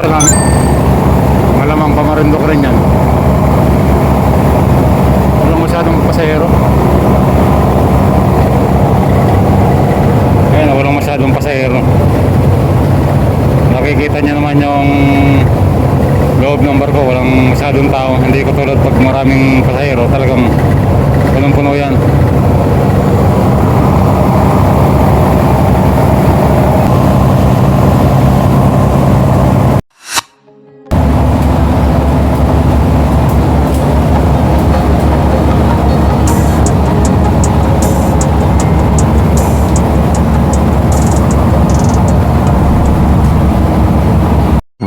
malamang malamang pamarindok rin yan walang masyadong pasahero Ayan, walang masyadong pasahero. Nakikita niya naman yung loob ng barko, walang masyadong tao. Hindi katulad pag maraming pasahero, talagang punong-puno yan.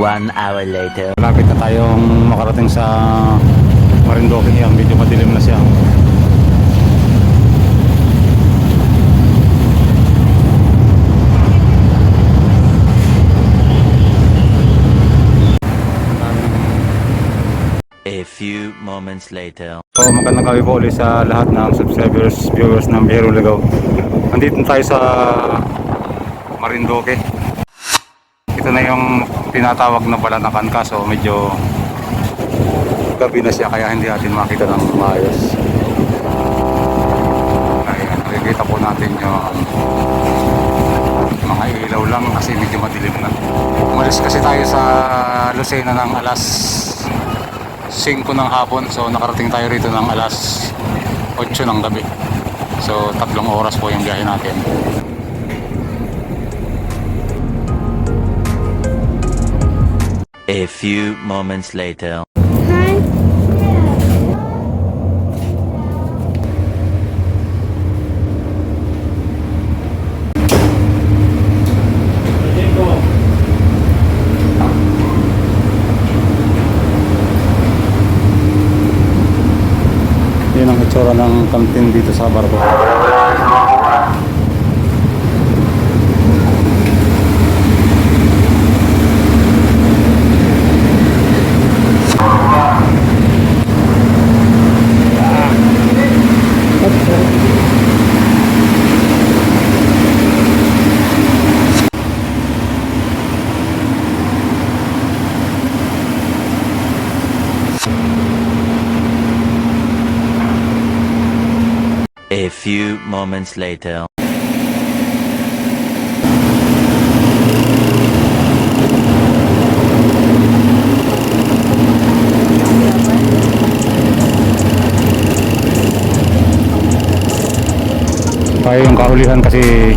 One hour later. Malapit na tayong makarating sa Marindoque. Yan, medyo madilim na siya. A few moments later. So magandang gabi po ulit sa lahat ng subscribers, viewers ng Biyero Ligaw. Nandito na tayo sa Marindoque. Ito na yung tinatawag na balanakan kaso medyo gabi na siya kaya hindi natin makita ng maayos. Ayan, nakikita po natin yung mga ilaw lang kasi medyo madilim na. Umalis kasi tayo sa Lucena ng alas 5 ng hapon so nakarating tayo rito ng alas 8 ng gabi so tatlong oras po yung biyahe natin A few moments later. yun ang itsura ng kantin dito sa barko A few moments later. tayo yung kahulihan kasi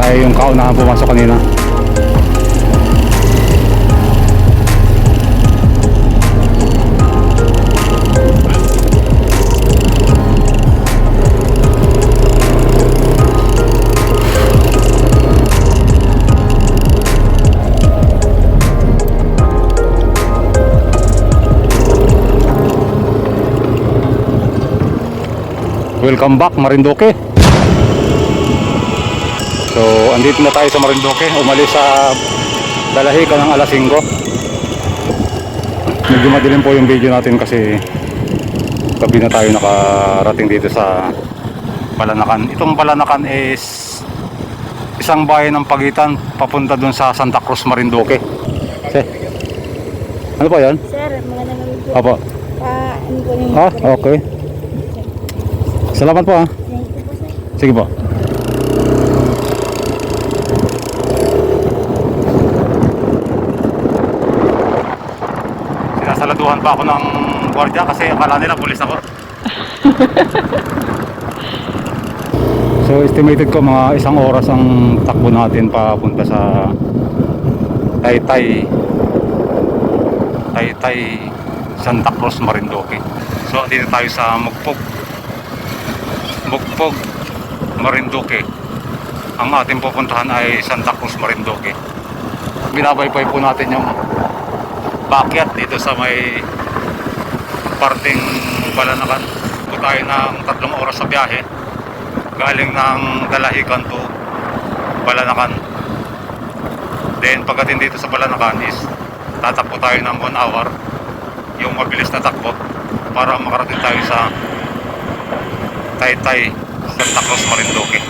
tayo yung kaunahan pumasok kanina Welcome back Marindoque So, andito na tayo sa Marindoque. Umalis sa Dalahica ng alas 5. Medyo madilim po yung video natin kasi gabi na tayo nakarating dito sa Palanakan. Itong Palanakan is isang bayan ng pagitan papunta dun sa Santa Cruz, Marindoque. Sir, ano po yan? Sir, magandang gabi po. Pa, ano po. Ah, okay. Salamat po ah. Po, sir. Sige po. Sinasaladuhan pa ako ng gwardiya kasi akala nila pulis ako. so estimated ko mga isang oras ang takbo natin papunta sa Taytay Taytay Santa Cruz Marindoque. So dito tayo sa Mugpog Mugpog, Marinduque. Ang ating pupuntahan ay Santa Cruz, Marinduque. Binabaypay po natin yung bakyat dito sa may parting Balanakan. Po tayo ng tatlong oras sa biyahe. Galing ng Dalahican to Balanakan. Then pagdating dito sa Balanakan is tatakbo tayo ng 1 hour. Yung mabilis na takbo para makarating tayo sa Taytay, Santa Cruz, Marinduque.